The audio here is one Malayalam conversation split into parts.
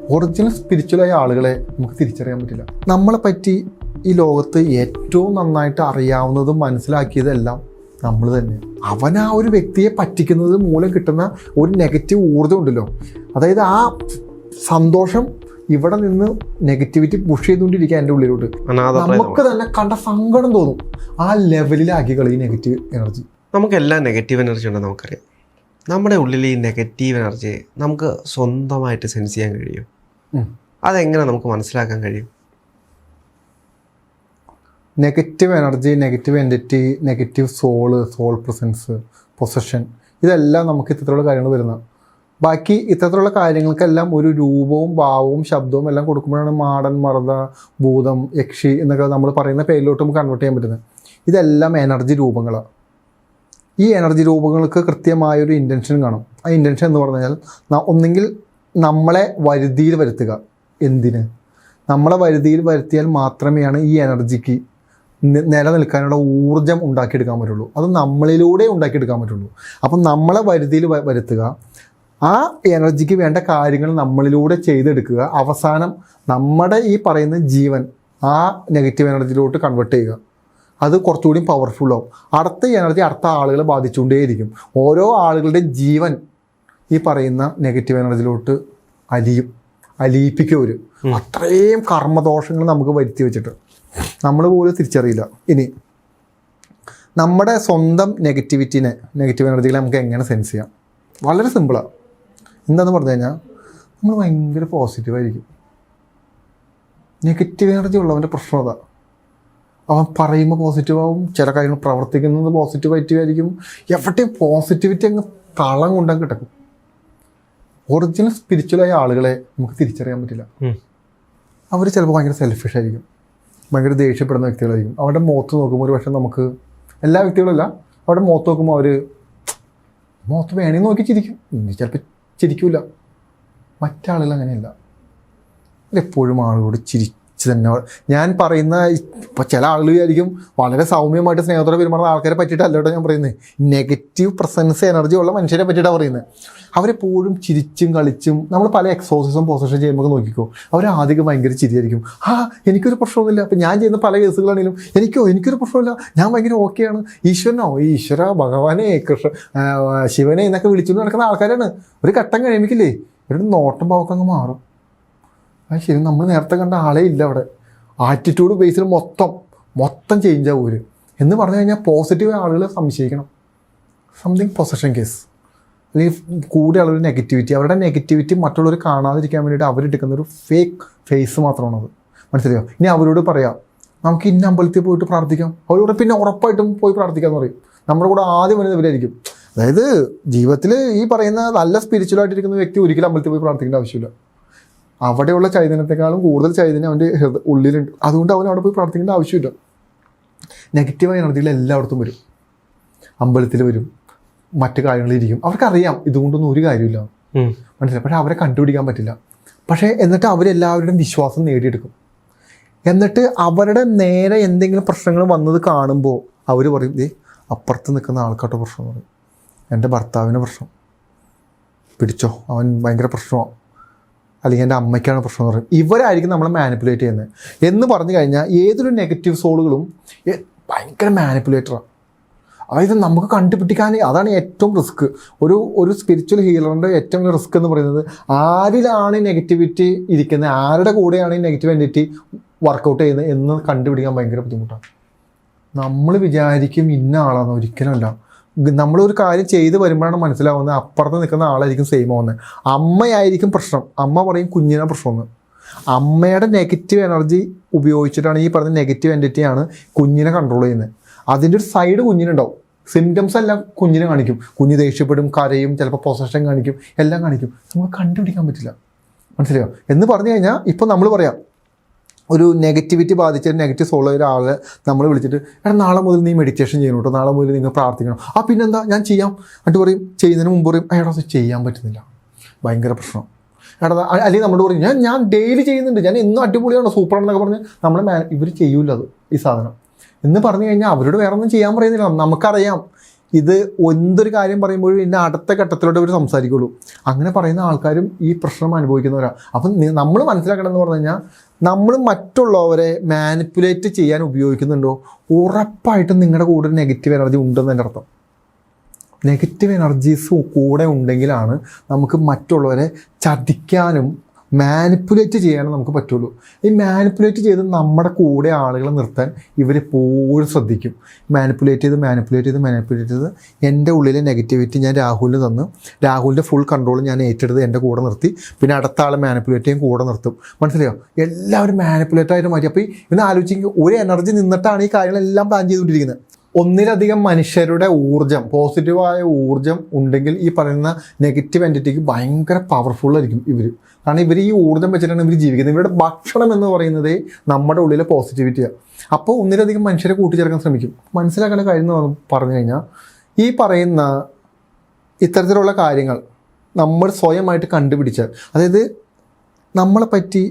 ഒറിജിനൽ സ്പിരിച്വലായ ആളുകളെ നമുക്ക് തിരിച്ചറിയാൻ പറ്റില്ല. നമ്മളെ പറ്റി ഈ ലോകത്ത് ഏറ്റവും നന്നായിട്ട് അറിയാവുന്നതും മനസ്സിലാക്കിയതെല്ലാം നമ്മൾ തന്നെ അവൻ ആ ഒരു വ്യക്തിയെ പറ്റിക്കുന്നത് മൂലം കിട്ടുന്ന ഒരു നെഗറ്റീവ് ഊർജം ഉണ്ടല്ലോ. അതായത് ആ സന്തോഷം ഇവിടെ നിന്ന് നെഗറ്റിവിറ്റി പുഷ് ചെയ്തുകൊണ്ടിരിക്കുക എന്റെ ഉള്ളിലോട്ട്. നമുക്ക് തന്നെ കണ്ട സങ്കടം തോന്നും. ആ ലെവലിലാക്കി കളി നെഗറ്റീവ് എനർജി നമുക്കെല്ലാം നെഗറ്റീവ് എനർജി ഉണ്ടെന്ന് നമുക്കറിയാം. നമ്മുടെ ഉള്ളിൽ ഈ നെഗറ്റീവ് എനർജി നമുക്ക് സ്വന്തമായിട്ട് സെൻസ് ചെയ്യാൻ കഴിയും. അതെങ്ങനെ നമുക്ക് മനസ്സിലാക്കാൻ കഴിയും? Negative energy negative entity negative soul soul presence possession ഇതെല്ലാം നമുക്ക് ഇത്തരത്തിലുള്ള കാര്യങ്ങൾ വരുന്നത്. ബാക്കി ഇത്തരത്തിലുള്ള കാര്യങ്ങൾക്കെല്ലാം ഒരു രൂപവും ഭാവവും ശബ്ദവും എല്ലാം കൊടുക്കുമ്പോഴാണ് മാടൻ മറത ഭൂതം യക്ഷി എന്നൊക്കെ നമ്മൾ പറയുന്ന പേരിലോട്ട് നമുക്ക് കൺവേർട്ട് ചെയ്യാൻ പറ്റുന്നത്. ഇതെല്ലാം എനർജി രൂപങ്ങളാണ്. ഈ എനർജി രൂപങ്ങൾക്ക് കൃത്യമായൊരു ഇന്റൻഷൻ കാണും. ആ ഇന്റൻഷൻ എന്ന് പറഞ്ഞു കഴിഞ്ഞാൽ ഒന്നെങ്കിൽ നമ്മളെ വരുതിയിൽ വരുത്തുക. എന്തിന്? നമ്മളെ വരുതിയിൽ വരുത്തിയാൽ മാത്രമേയാണ് ഈ എനർജിക്ക് നിലനിൽക്കാനുള്ള ഊർജം ഉണ്ടാക്കിയെടുക്കാൻ പറ്റുള്ളൂ. അത് നമ്മളിലൂടെ ഉണ്ടാക്കിയെടുക്കാൻ പറ്റുള്ളൂ. അപ്പം നമ്മളെ വരുതിയിൽ വരുത്തുക. ആ എനർജിക്ക് വേണ്ട കാര്യങ്ങൾ നമ്മളിലൂടെ ചെയ്തെടുക്കുക. അവസാനം നമ്മുടെ ഈ പറയുന്ന ജീവൻ ആ നെഗറ്റീവ് എനർജിയിലോട്ട് കൺവേർട്ട് ചെയ്യുക. അത് കുറച്ചുകൂടി പവർഫുൾ ആവും. അടുത്ത എനർജി അടുത്ത ആളുകളെ ബാധിച്ചുകൊണ്ടേയിരിക്കും. ഓരോ ആളുകളുടെ ജീവൻ ഈ പറയുന്ന നെഗറ്റീവ് എനർജിയിലോട്ട് അലിയും അലിയിപ്പിക്കും ഒരു അത്രയും കർമ്മദോഷങ്ങൾ നമുക്ക് വരുത്തി വെച്ചിട്ട്. നമ്മൾ പോലും തിരിച്ചറിയില്ല. ഇനി നമ്മുടെ സ്വന്തം നെഗറ്റിവിറ്റിനെ നെഗറ്റീവ് എനർജികളെ നമുക്ക് എങ്ങനെ സെൻസ് ചെയ്യാം? വളരെ സിമ്പിളാണ് എന്താന്ന് പറഞ്ഞു കഴിഞ്ഞാൽ നമ്മൾ ഭയങ്കര പോസിറ്റീവായിരിക്കും നെഗറ്റീവ് എനർജി ഉള്ളവന്റെ പ്രശ്നം അതാ. അവൻ പറയുമ്പോൾ പോസിറ്റീവ് ആവും. ചില കാര്യങ്ങൾ പ്രവർത്തിക്കുന്നത് പോസിറ്റീവായിട്ട് ആയിരിക്കും. എവിടെയും പോസിറ്റിവിറ്റി അങ്ങ് തളം കൊണ്ടങ്ങ് കിടക്കും. ഒറിജിനൽ സ്പിരിച്വലായ ആളുകളെ നമുക്ക് തിരിച്ചറിയാൻ പറ്റില്ല. അവർ ചിലപ്പോൾ ഭയങ്കര സെൽഫിഷ് ആയിരിക്കും. ഭയങ്കര ദേഷ്യപ്പെടുന്ന വ്യക്തികളായിരിക്കും. അവരുടെ മുഖത്ത് നോക്കുമ്പോൾ ഒരു പക്ഷേ നമുക്ക് എല്ലാ വ്യക്തികളല്ല അവരുടെ മുഖത്ത് നോക്കുമ്പോൾ അവർ മുഖത്ത് വേണമെങ്കിൽ നോക്കി ചിരിക്കും. ചിലപ്പോൾ ചിരിക്കില്ല മറ്റാളുകൾ അങ്ങനെയല്ല. എപ്പോഴും ആളുകളോട് ചിരിച്ച് തന്നെ. ഞാൻ പറയുന്ന ഇപ്പോൾ ചില ആളുകൾ വിചാരിക്കും വളരെ സൗമ്യമായിട്ട് സ്നേഹത്തോടെ പെരുമാറുന്ന ആൾക്കാരെ പറ്റിയിട്ടല്ല കേട്ടോ ഞാൻ പറയുന്നത് നെഗറ്റീവ് പ്രസൻസ് എനർജി ഉള്ള മനുഷ്യരെ പറ്റിയിട്ടാണ് പറയുന്നത് അവരെപ്പോഴും ചിരിച്ചും കളിച്ചും നമ്മൾ പല എക്സോസിസും പൊസഷൻ ചെയ്യുമ്പോൾ നോക്കിക്കോ. അവർ ആദ്യം ഭയങ്കര ചിരിയായിരിക്കും. ആ എനിക്കൊരു പ്രശ്നമൊന്നുമില്ല അപ്പം ഞാൻ ചെയ്യുന്ന പല കേസുകളാണെങ്കിലും എനിക്കോ എനിക്കൊരു പ്രശ്നമില്ല ഞാൻ ഭയങ്കര ഓക്കെയാണ്. ഈശ്വരനോ? ഈശ്വര ഭഗവാനെ കൃഷ്ണ ശിവനെ എന്നൊക്കെ വിളിച്ചുകൊണ്ട് നടക്കുന്ന ആൾക്കാരാണ്. ഒരു ഘട്ടം കഴിയുമ്പോഴേ ഇവരുടെ നോട്ടം പോക്കങ്ങ് മാറും. അത് ശരി നമ്മൾ നേരത്തെ കണ്ട ആളേ ഇല്ല അവിടെ. ആറ്റിറ്റ്യൂഡ് ബേസിൽ മൊത്തം മൊത്തം ചേഞ്ച് ആവും ഒരു എന്ന് പറഞ്ഞു കഴിഞ്ഞാൽ പോസിറ്റീവ് ആളുകൾ സംശയിക്കണം. സംതിങ് പൊസഷൻ കേസ് അല്ലെങ്കിൽ കൂടെ ഉള്ളൊരു നെഗറ്റിവിറ്റി അവരുടെ നെഗറ്റിവിറ്റി മറ്റുള്ളവർ കാണാതിരിക്കാൻ വേണ്ടിയിട്ട് അവരെടുക്കുന്ന ഒരു ഫേക്ക് ഫേസ് മാത്രമാണത്. മനസ്സിലായോ? ഇനി അവരോട് പറയാം നമുക്ക് ഇന്ന അമ്പലത്തിൽ പോയിട്ട് പ്രാർത്ഥിക്കാം. അവരോട് പിന്നെ ഉറപ്പായിട്ടും പോയി പ്രാർത്ഥിക്കാമെന്ന് പറയും. നമ്മുടെ കൂടെ ആദ്യം വരുന്നത് ഇവരായിരിക്കും. അതായത് ജീവിതത്തിൽ ഈ പറയുന്ന നല്ല സ്പിരിച്വലായിട്ടിരിക്കുന്ന വ്യക്തി ഒരിക്കലും അമ്പലത്തിൽ പോയി പ്രാർത്ഥിക്കേണ്ട ആവശ്യമില്ല. അവിടെയുള്ള ചൈതന്യത്തെക്കാളും കൂടുതൽ ചൈതന്യം അവന്റെ ഉള്ളിലുണ്ട്. അതുകൊണ്ട് അവൻ അവിടെ പോയി പ്രാർത്ഥിക്കേണ്ട ആവശ്യമില്ല. നെഗറ്റീവ് എനർജികൾ എല്ലായിടത്തും വരും. അമ്പലത്തിൽ വരും. മറ്റു കാര്യങ്ങളിരിക്കും അവർക്കറിയാം ഇതുകൊണ്ടൊന്നും ഒരു കാര്യമില്ല മനസ്സിലായി? പക്ഷെ അവരെ കണ്ടുപിടിക്കാൻ പറ്റില്ല. പക്ഷേ എന്നിട്ട് അവരെല്ലാവരുടെയും വിശ്വാസം നേടിയെടുക്കും. എന്നിട്ട് അവരുടെ നേരെ എന്തെങ്കിലും പ്രശ്നങ്ങൾ വന്നത് കാണുമ്പോൾ അവർ പറയും ദേ അപ്പുറത്ത് നിൽക്കുന്ന ആൾക്കാട്ടോ പ്രശ്നം പറയും. എന്റെ ഭർത്താവിന് പ്രശ്നം. പിടിച്ചോ. അവൻ ഭയങ്കര പ്രശ്നമാണ് അല്ലെങ്കിൽ എന്റെ അമ്മയ്ക്കാണ് പ്രശ്നം എന്ന് പറയും. ഇവരായിരിക്കും നമ്മളെ മാനിപ്പുലേറ്റ് ചെയ്യുന്നത്. എന്ന് പറഞ്ഞു കഴിഞ്ഞാൽ ഏതൊരു നെഗറ്റീവ് സോളുകളും ഭയങ്കര മാനിപ്പുലേറ്ററാണ് അതായത് നമുക്ക് കണ്ടുപിടിക്കാൻ അതാണ് ഏറ്റവും റിസ്ക് ഒരു ഒരു സ്പിരിച്വൽ ഹീലറിന്റെ ഏറ്റവും വലിയ റിസ്ക് എന്ന് പറയുന്നത് ആരിലാണ് നെഗറ്റിവിറ്റി ഇരിക്കുന്നത് ആരുടെ കൂടെയാണ് ഈ നെഗറ്റീവ് എന്റിറ്റി വർക്കൗട്ട് ചെയ്യുന്നത് എന്ന് കണ്ടുപിടിക്കാൻ ഭയങ്കര ബുദ്ധിമുട്ടാണ്. നമ്മൾ വിചാരിക്കും ഇന്ന ആളാണെന്ന് ഒരിക്കലുമല്ല നമ്മളൊരു കാര്യം ചെയ്ത് വരുമ്പോഴാണ് മനസ്സിലാവുന്നത് അപ്പുറത്ത് നിൽക്കുന്ന ആളായിരിക്കും സെയിം ആവുന്നത് അമ്മയായിരിക്കും പ്രശ്നം. അമ്മ പറയും കുഞ്ഞിനെ പ്രശ്നമെന്ന്. അമ്മയുടെ നെഗറ്റീവ് എനർജി ഉപയോഗിച്ചിട്ടാണ് ഈ പറഞ്ഞ നെഗറ്റീവ് എന്റിറ്റിയാണ് കുഞ്ഞിനെ കൺട്രോൾ ചെയ്യുന്നത് അതിന്റെ ഒരു സൈഡ് കുഞ്ഞിനുണ്ടാവും. സിംറ്റംസ് എല്ലാം കുഞ്ഞിനെ കാണിക്കും. കുഞ്ഞ് ദേഷ്യപ്പെടും കരയും ചിലപ്പോൾ പൊസഷൻ കാണിക്കും എല്ലാം കാണിക്കും. നമുക്ക് കണ്ടുപിടിക്കാൻ പറ്റില്ല. മനസ്സിലായോ? എന്ന് പറഞ്ഞു കഴിഞ്ഞാൽ ഇപ്പം നമ്മൾ പറയാം ഒരു നെഗറ്റിവിറ്റി ബാധിച്ച നെഗറ്റീവ് സോൾ ഒരാളെ നമ്മൾ വിളിച്ചിട്ട് എടാ നാളെ മുതൽ നീ മെഡിറ്റേഷൻ ചെയ്യണം കേട്ടോ നാളെ മുതൽ നിങ്ങൾ പ്രാർത്ഥിക്കണം. ആ പിന്നെന്താ? ഞാൻ ചെയ്യാം. എന്നിട്ട് പറയും ചെയ്യുന്നതിന് മുമ്പ് പറയും എടാ അത് ചെയ്യാൻ പറ്റുന്നില്ല. ഭയങ്കര പ്രശ്നം. എടാ അല്ലെങ്കിൽ നമ്മളോട് പറയും ഞാൻ ഞാൻ ഡെയിലി ചെയ്യുന്നുണ്ട്. ഞാൻ ഇന്നും അടിപൊളിയാണ് സൂപ്പറാണെന്നൊക്കെ പറഞ്ഞ് നമ്മളെ മാ ഇവർ ചെയ്യൂല അത് ഈ സാധനം. എന്ന് പറഞ്ഞു കഴിഞ്ഞാൽ അവരോട് വേറെ ഒന്നും ചെയ്യാൻ പറയുന്നില്ല. നമുക്കറിയാം ഇത് എന്തൊരു കാര്യം പറയുമ്പോഴും ഇന്ന അടുത്ത ഘട്ടത്തിലോട്ട് ഇവർ സംസാരിക്കുള്ളൂ. അങ്ങനെ പറയുന്ന ആൾക്കാരും ഈ പ്രശ്നം അനുഭവിക്കുന്നവരാണ് അപ്പം നമ്മൾ മനസ്സിലാക്കണമെന്ന് പറഞ്ഞു കഴിഞ്ഞാൽ നമ്മൾ മറ്റുള്ളവരെ മാനിപ്പുലേറ്റ് ചെയ്യാൻ ഉപയോഗിക്കുന്നുണ്ടോ? ഉറപ്പായിട്ടും നിങ്ങളുടെ കൂടെ നെഗറ്റീവ് എനർജി ഉണ്ടെന്ന് എന്റെ അർത്ഥം. നെഗറ്റീവ് എനർജീസ് കൂടെ ഉണ്ടെങ്കിലാണ് നമുക്ക് മറ്റുള്ളവരെ ചതിക്കാനും മാനിപ്പുലേറ്റ് ചെയ്യാനും നമുക്ക് പറ്റുള്ളൂ. ഈ മാനിപ്പുലേറ്റ് ചെയ്ത് നമ്മുടെ കൂടെ ആളുകളെ നിർത്താൻ ഇവരെപ്പോഴും ശ്രദ്ധിക്കും. മാനിപ്പുലേറ്റ് ചെയ്ത് മാനിപ്പുലേറ്റ് ചെയ്ത് മാനിപ്പുലേറ്റ് ചെയ്ത് എന്റെ ഉള്ളിലെ നെഗറ്റിവിറ്റി ഞാൻ രാഹുലിന് തന്ന്. രാഹുലിന്റെ ഫുൾ കൺട്രോൾ ഞാൻ ഏറ്റെടുത്ത് എന്റെ കൂടെ നിർത്തി. പിന്നെ അടുത്ത ആൾ മാനിപ്പുലേറ്റ് ചെയ്യും കൂടെ നിർത്തും. മനസ്സിലായോ? എല്ലാവരും മാനിപ്പുലേറ്റ് ആയിട്ട് മാറ്റി. അപ്പോൾ ഇന്ന് ആലോചിക്കുക ഒരു എനർജി നിന്നിട്ടാണ് ഈ കാര്യങ്ങളെല്ലാം പ്ലാൻ ചെയ്തുകൊണ്ടിരിക്കുന്നത്. ഒന്നിലധികം മനുഷ്യരുടെ ഊർജം പോസിറ്റീവായ ഊർജം ഉണ്ടെങ്കിൽ ഈ പറയുന്ന നെഗറ്റീവ് എന്റിറ്റിക്ക് ഭയങ്കര പവർഫുൾ ആയിരിക്കും ഇവർ കാരണം ഇവർ ഈ ഊർജം വെച്ചിട്ടാണ് ഇവർ ജീവിക്കുന്നത്. ഇവരുടെ ഭക്ഷണം എന്ന് പറയുന്നത് നമ്മുടെ ഉള്ളിലെ പോസിറ്റിവിറ്റിയാണ് അപ്പോൾ ഒന്നിലധികം മനുഷ്യരെ കൂട്ടിച്ചേർക്കാൻ ശ്രമിക്കും. മനസ്സിലാക്കേണ്ട കാര്യം എന്ന് പറഞ്ഞു കഴിഞ്ഞാൽ ഈ പറയുന്ന ഇത്തരത്തിലുള്ള കാര്യങ്ങൾ നമ്മൾ സ്വയമായിട്ട് കണ്ടുപിടിച്ചാൽ അതായത് നമ്മളെ പറ്റി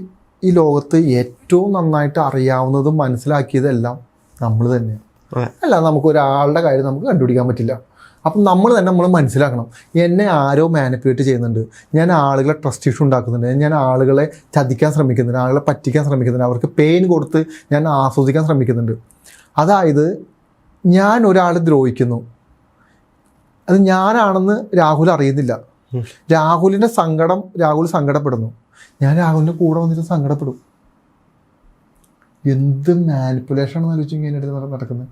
ഈ ലോകത്ത് ഏറ്റവും നന്നായിട്ട് അറിയാവുന്നതും മനസ്സിലാക്കിയതെല്ലാം നമ്മൾ തന്നെയാണ്. അല്ല നമുക്ക് ഒരാളുടെ കാര്യം നമുക്ക് കണ്ടുപിടിക്കാൻ പറ്റില്ല. അപ്പം നമ്മൾ തന്നെ നമ്മൾ മനസ്സിലാക്കണം. എന്നെ ആരോ മാനിപ്പുലേറ്റ് ചെയ്യുന്നുണ്ട്. ഞാൻ ആളുകളെ ട്രസ്റ്റ് ഇഷ്യൂ ഉണ്ടാക്കുന്നുണ്ട്. ഞാൻ ആളുകളെ ചതിക്കാൻ ശ്രമിക്കുന്നുണ്ട്. ആളുകളെ പറ്റിക്കാൻ ശ്രമിക്കുന്നുണ്ട്. അവർക്ക് പെയിൻ കൊടുത്ത് ഞാൻ ആസ്വദിക്കാൻ ശ്രമിക്കുന്നുണ്ട്. അതായത് ഞാൻ ഒരാളെ ദ്രോഹിക്കുന്നു. അത് ഞാനാണെന്ന് രാഹുൽ അറിയുന്നില്ല. രാഹുലിന്റെ സങ്കടം രാഹുൽ സങ്കടപ്പെടുന്നു. ഞാൻ രാഹുലിന്റെ കൂടെ വന്നിട്ട് സങ്കടപ്പെടും. എന്ത് മാനിപ്പുലേഷൻ ആണെന്ന് ആലോചിച്ച് ഇങ്ങനെ നടക്കുന്നത്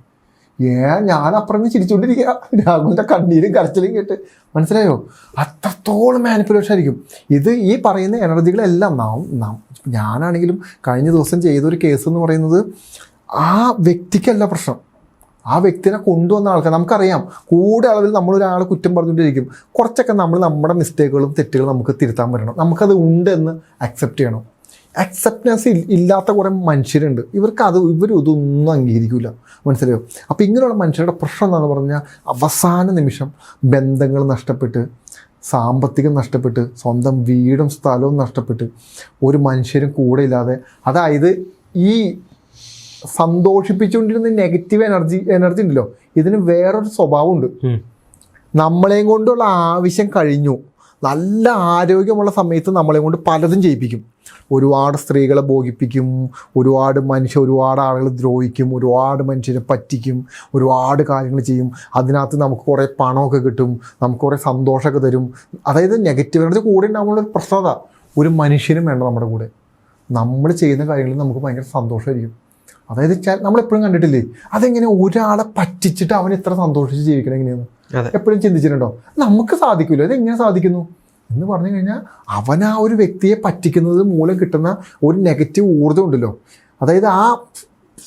ഏ ഞാൻ അപ്പുറം ചിരിച്ചുകൊണ്ടിരിക്കുക രാഹുലിന്റെ കണ്ണീരും കരച്ചിലും കേട്ട്. മനസ്സിലായോ? അത്രത്തോളം മാനിപ്പുലേഷൻ ആയിരിക്കും. ഇത് ഈ പറയുന്ന എനർജികളെല്ലാം നാം നാം ഞാനാണെങ്കിലും കഴിഞ്ഞ ദിവസം ചെയ്തൊരു കേസ് എന്ന് പറയുന്നത് ആ വ്യക്തിക്കല്ല പ്രശ്നം. ആ വ്യക്തിനെ കൊണ്ടുവന്ന ആൾക്കാർ നമുക്കറിയാം. കൂടെ അളവിൽ നമ്മൾ ഒരാളെ കുറ്റം പറഞ്ഞുകൊണ്ടിരിക്കും. കുറച്ചൊക്കെ നമ്മൾ നമ്മുടെ മിസ്റ്റേക്കുകളും തെറ്റുകളും നമുക്ക് തിരുത്താൻ പറ്റണം. നമുക്കത് ഉണ്ടെന്ന് അക്സെപ്റ്റ് ചെയ്യണം. അക്സെപ്റ്റൻസ് ഇല്ലാത്ത കുറേ മനുഷ്യരുണ്ട്. ഇവർക്ക് അത് ഇവർ ഇതൊന്നും അംഗീകരിക്കില്ല മനസ്സിലായോ? അപ്പോൾ ഇങ്ങനെയുള്ള മനുഷ്യരുടെ പ്രശ്നം എന്താണെന്ന് പറഞ്ഞാൽ അവസാന നിമിഷം ബന്ധങ്ങൾ നഷ്ടപ്പെട്ട് സാമ്പത്തികം നഷ്ടപ്പെട്ട് സ്വന്തം വീടും സ്ഥലവും നഷ്ടപ്പെട്ട് ഒരു മനുഷ്യരും കൂടെ ഇല്ലാതെ അതായത് ഈ സന്തോഷിപ്പിച്ചുകൊണ്ടിരുന്ന നെഗറ്റീവ് എനർജി എനർജി ഉണ്ടല്ലോ ഇതിന് വേറൊരു സ്വഭാവമുണ്ട്. നമ്മളെയും കൊണ്ടുള്ള ആവശ്യം കഴിഞ്ഞു. നല്ല ആരോഗ്യമുള്ള സമയത്ത് നമ്മളെ കൊണ്ട് പലതും ചെയ്യിപ്പിക്കും. ഒരുപാട് സ്ത്രീകളെ ബോധിപ്പിക്കും ഒരുപാട് മനുഷ്യ ഒരുപാട് ആളുകൾ ദ്രോഹിക്കും ഒരുപാട് മനുഷ്യരെ പറ്റിക്കും ഒരുപാട് കാര്യങ്ങൾ ചെയ്യും. അതിനകത്ത് നമുക്ക് കുറേ പണമൊക്കെ കിട്ടും നമുക്ക് കുറേ സന്തോഷമൊക്കെ തരും. അതായത് നെഗറ്റീവ് എനർജി കൂടെ ഉണ്ടാകുമ്പോൾ ഒരു പ്രശ്നത. ഒരു മനുഷ്യനും വേണ്ട നമ്മുടെ കൂടെ. നമ്മൾ ചെയ്യുന്ന കാര്യങ്ങളിൽ നമുക്ക് ഭയങ്കര സന്തോഷമായിരിക്കും. അതായത് നമ്മളെപ്പോഴും കണ്ടിട്ടില്ലേ? അതെങ്ങനെ ഒരാളെ പറ്റിച്ചിട്ട് അവൻ ഇത്ര സന്തോഷിച്ച് ജീവിക്കണം എങ്ങനെയാണ്. എപ്പോഴും ചിന്തിച്ചിട്ടുണ്ടോ? നമുക്ക് സാധിക്കില്ല അതെങ്ങനെ സാധിക്കുന്നു? എന്ന് പറഞ്ഞു കഴിഞ്ഞാൽ അവൻ ആ ഒരു വ്യക്തിയെ പറ്റിക്കുന്നത് മൂലം കിട്ടുന്ന ഒരു നെഗറ്റീവ് ഊർജം ഉണ്ടല്ലോ. അതായത് ആ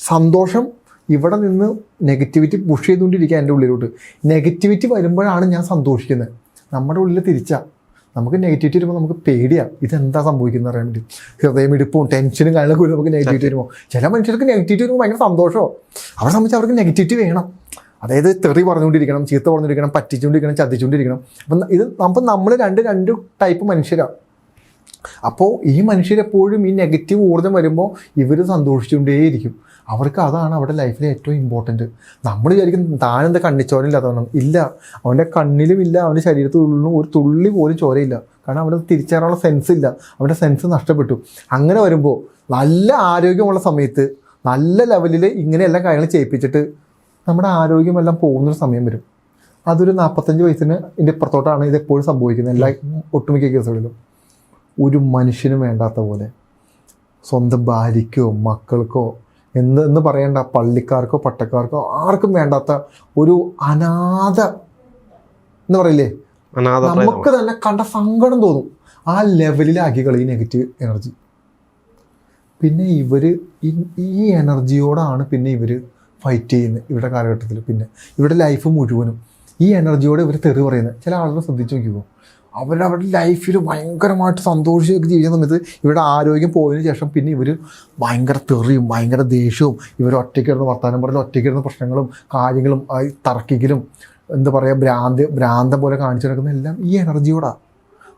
സന്തോഷം ഇവിടെ നിന്ന് നെഗറ്റിവിറ്റി പുഷ് ചെയ്തുകൊണ്ടിരിക്കുക എന്റെ ഉള്ളിലോട്ട്. നെഗറ്റിവിറ്റി വരുമ്പോഴാണ് ഞാൻ സന്തോഷിക്കുന്നത്. നമ്മുടെ ഉള്ളിൽ തിരിച്ചാൽ നമുക്ക് നെഗറ്റിവിറ്റി വരുമ്പോൾ നമുക്ക് പേടിയാണ് ഇതെന്താ സംഭവിക്കുന്നത് അറിയാൻ വേണ്ടി. ഹൃദയമിടിപ്പും ടെൻഷനും കാര്യങ്ങളൊക്കെ നമുക്ക് നെഗറ്റിവിറ്റി വരുമ്പോൾ ചില മനുഷ്യർക്ക് നെഗറ്റിവിറ്റി വരുമ്പോൾ ഭയങ്കര സന്തോഷമോ. അവരെ സംബന്ധിച്ച് അവർക്ക് നെഗറ്റിവിറ്റി വേണം. അതായത് തെറി പറഞ്ഞുകൊണ്ടിരിക്കണം ചീത്ത പറഞ്ഞുകൊണ്ടിരിക്കണം പറ്റിച്ചുകൊണ്ടിരിക്കണം ചതിച്ചുകൊണ്ടിരിക്കണം. അപ്പം ഇത് അപ്പം നമ്മൾ രണ്ട് രണ്ട് ടൈപ്പ് മനുഷ്യരാണ് അപ്പോൾ ഈ മനുഷ്യരെപ്പോഴും ഈ നെഗറ്റീവ് ഊർജം വരുമ്പോൾ ഇവർ സന്തോഷിച്ചുകൊണ്ടേയിരിക്കും. അവർക്ക് അതാണ് അവരുടെ ലൈഫിലെ ഏറ്റവും ഇമ്പോർട്ടന്റ് നമ്മൾ വിചാരിക്കും താനെന്താ കണ്ണിച്ചോരയില്ലാത്തവണ്ണം ഇല്ല. അവന്റെ കണ്ണിലും ഇല്ല. അവന്റെ ശരീരത്തിനുള്ളിലും ഒരു തുള്ളി പോലും ചോരയില്ല. കാരണം അവന് തിരിച്ചറിയാനുള്ള സെൻസ് ഇല്ല. അവന്റെ സെൻസ് നഷ്ടപ്പെട്ടു. അങ്ങനെ വരുമ്പോൾ നല്ല ആരോഗ്യമുള്ള സമയത്ത് നല്ല ലെവലിൽ ഇങ്ങനെ എല്ലാ കാര്യങ്ങളും ചെയ്യിപ്പിച്ചിട്ട് നമ്മുടെ ആരോഗ്യമെല്ലാം പോകുന്നൊരു സമയം വരും. അതൊരു നാൽപ്പത്തഞ്ച് വയസ്സിന് ഇതിന്റെ ഇപ്പുറത്തോട്ടാണ് ഇത് എപ്പോഴും സംഭവിക്കുന്നത്. എല്ലാ ഒട്ടുമിക്ക കേസുകളിലും. ഒരു മനുഷ്യനും വേണ്ടാത്ത പോലെ സ്വന്തം ഭാര്യയ്ക്കോ മക്കൾക്കോ എന്ത് എന്ന് പറയേണ്ട പള്ളിക്കാർക്കോ പട്ടക്കാർക്കോ ആർക്കും വേണ്ടാത്ത ഒരു അനാഥ എന്ന് പറയില്ലേ? നമുക്ക് തന്നെ കണ്ട സങ്കടം തോന്നും. ആ ലെവലിലാക്കി കളി നെഗറ്റീവ് എനർജി. പിന്നെ ഇവർ ഈ എനർജിയോടാണ് പിന്നെ ഇവർ ഫൈറ്റ് ചെയ്യുന്നത് ഇവരുടെ കാലഘട്ടത്തിൽ. പിന്നെ ഇവരുടെ ലൈഫ് മുഴുവനും ഈ എനർജിയോടെ ഇവർ തെറി പറയുന്നത്. ചില ആളുകൾ ശ്രദ്ധിച്ച് നോക്കിക്കോ. അവരവരുടെ ലൈഫിൽ ഭയങ്കരമായിട്ട് സന്തോഷിച്ച് ജീവിക്കുന്ന സമയത്ത് ഇവരുടെ ആരോഗ്യം പോയതിന് ശേഷം പിന്നെ ഇവർ ഭയങ്കര തെറിയും ഭയങ്കര ദേഷ്യവും ഇവർ ഒറ്റയ്ക്കിരുന്ന് വർത്തമാനം പറഞ്ഞ് ഒറ്റയ്ക്കിരുന്ന പ്രശ്നങ്ങളും കാര്യങ്ങളും തർക്കിക്കലും എന്താ പറയുക ഭ്രാന്ത് ഭ്രാന്തം പോലെ കാണിച്ചു നടക്കുന്ന എല്ലാം ഈ എനർജിയോടാണ്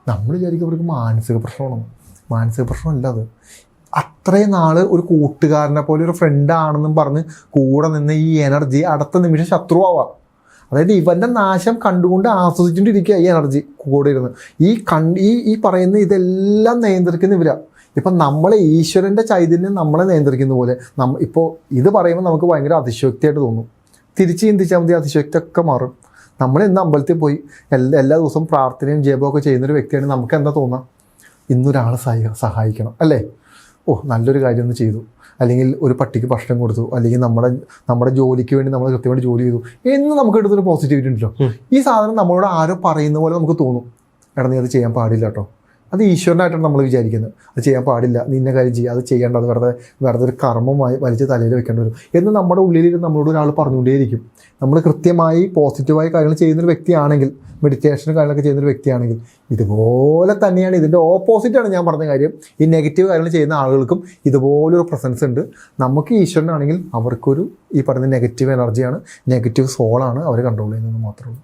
നമ്മൾ വിചാരിക്കും അവർക്ക് മാനസിക പ്രശ്നമാണ് മാനസിക പ്രശ്നമല്ല അത്. അത്രയും നാൾ ഒരു കൂട്ടുകാരനെ പോലെ ഒരു ഫ്രണ്ട് ആണെന്നും പറഞ്ഞ് കൂടെ നിന്ന് ഈ എനർജി അടുത്ത നിമിഷം ശത്രുവാവാം. അതായത് ഇവന്റെ നാശം കണ്ടുകൊണ്ട് ആസ്വദിച്ചുകൊണ്ടിരിക്കുക ഈ എനർജി കൂടെ ഇരുന്ന്. ഈ കണ്ട് ഈ ഈ പറയുന്ന ഇതെല്ലാം നിയന്ത്രിക്കുന്ന ഇവരാ. ഇപ്പം നമ്മളെ ഈശ്വരന്റെ ചൈതന്യം നമ്മളെ നിയന്ത്രിക്കുന്ന പോലെ നമ്മ ഇപ്പോൾ ഇത് പറയുമ്പോൾ നമുക്ക് ഭയങ്കര അതിശയോക്തിയായിട്ട് തോന്നും. തിരിച്ച് ചിന്തിച്ചാൽ മതി അതിശയോക്തിയൊക്കെ മാറും. നമ്മൾ ഇന്ന് അമ്പലത്തിൽ പോയി എല്ലാ എല്ലാ ദിവസവും പ്രാർത്ഥനയും ജപമൊക്കെ ചെയ്യുന്നൊരു വ്യക്തിയാണ് നമുക്ക് എന്താ തോന്നുക ഇന്നൊരാളെ സഹായി സഹായിക്കണം അല്ലേ? ഓ നല്ലൊരു കാര്യം ഒന്ന് ചെയ്തു. അല്ലെങ്കിൽ ഒരു പട്ടിക്ക് ഭക്ഷണം കൊടുത്തു. അല്ലെങ്കിൽ നമ്മുടെ നമ്മുടെ ജോലിക്ക് വേണ്ടി നമ്മൾ കൃത്യമായിട്ട് ജോലി ചെയ്തു. എന്ന് നമുക്ക് എടുത്തൊരു പോസിറ്റിവിറ്റി ഉണ്ടല്ലോ. ഈ സാധനം നമ്മളോട് ആരോ പറയുന്ന പോലെ നമുക്ക് തോന്നും. എടാ നീ അത് ചെയ്യാൻ പാടില്ല കേട്ടോ. അത് ഈശ്വരനായിട്ടാണ് നമ്മൾ വിചാരിക്കുന്നത്. അത് ചെയ്യാൻ പാടില്ല. നിന്ന കാര്യം ചെയ്യുക അത് ചെയ്യേണ്ട. അത് വെറുതെ വെറുതെ ഒരു കർമ്മമായി വലിച്ച് തലയിൽ വെക്കേണ്ടി വരും. എന്ന് നമ്മുടെ ഉള്ളിലിരുന്ന് നമ്മളോട് ഒരാൾ പറഞ്ഞുകൊണ്ടേയിരിക്കും. നമ്മൾ കൃത്യമായി പോസിറ്റീവായ കാര്യങ്ങൾ ചെയ്യുന്നൊരു വ്യക്തിയാണെങ്കിൽ മെഡിറ്റേഷനും കാര്യങ്ങളൊക്കെ ചെയ്യുന്നൊരു വ്യക്തിയാണെങ്കിൽ ഇതുപോലെ തന്നെയാണ്. ഇതിന്റെ ഓപ്പോസിറ്റാണ് ഞാൻ പറഞ്ഞ കാര്യം. ഈ നെഗറ്റീവ് കാര്യങ്ങൾ ചെയ്യുന്ന ആളുകൾക്കും ഇതുപോലൊരു പ്രസൻസ് ഉണ്ട്. നമുക്ക് ഈശ്വരനാണെങ്കിൽ അവർക്കൊരു ഈ പറയുന്ന നെഗറ്റീവ് എനർജിയാണ് നെഗറ്റീവ് സോളാണ് അവർ കൺട്രോൾ ചെയ്യുന്നത് മാത്രമേ ഉള്ളൂ.